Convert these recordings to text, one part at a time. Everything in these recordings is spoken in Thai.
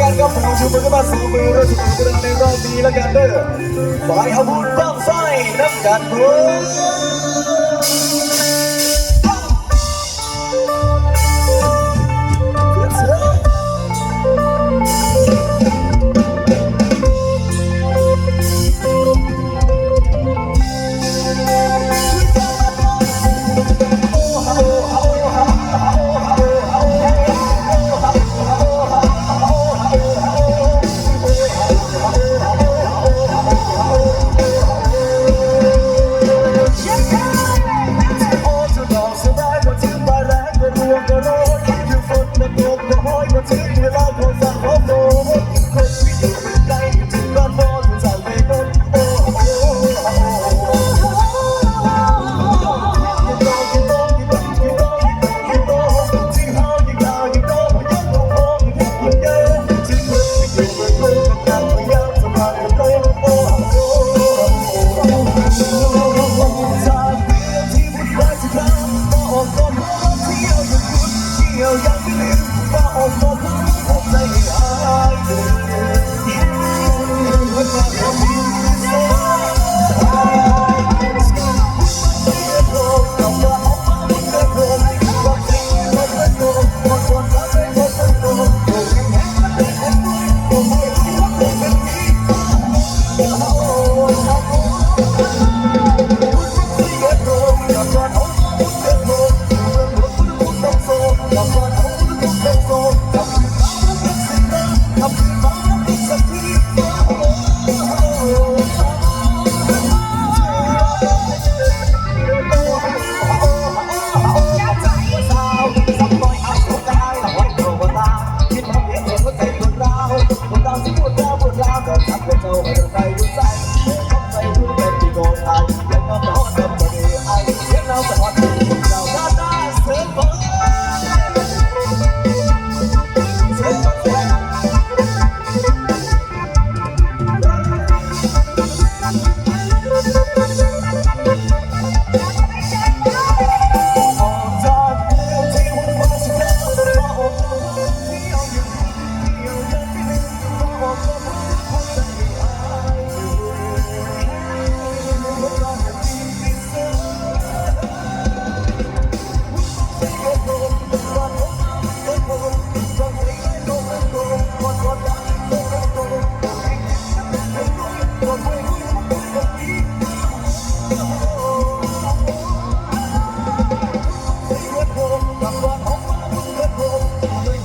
กันครับชูมือขึ้มาสองมือเราชูมือขึ้นในรอบนี้แล้วกันเด้อฝ่ายอาวุธบ้างไฟน้ำกันเว้ย Thank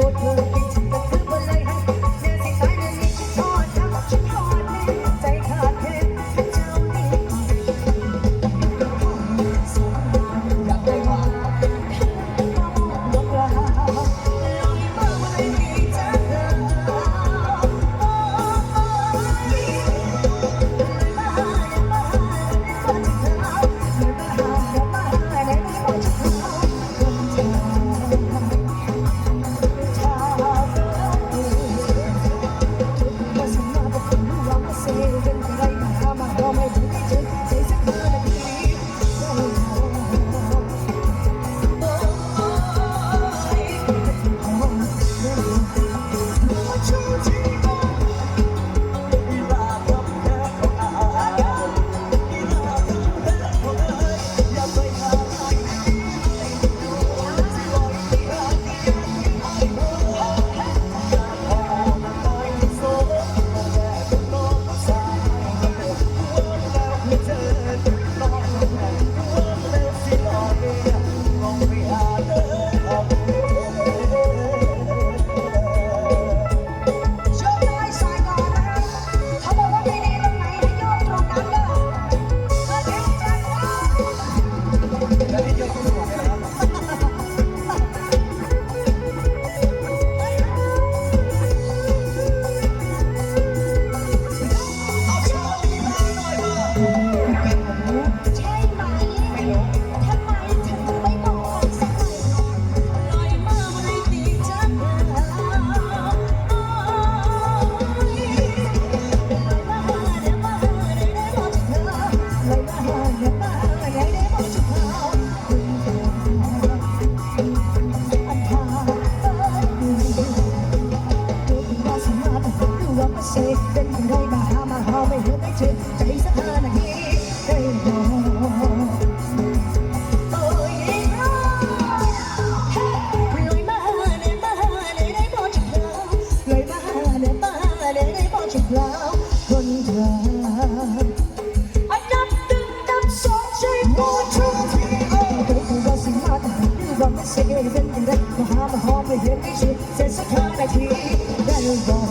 important. เสร็จสักห้านาทีได้ยังบอก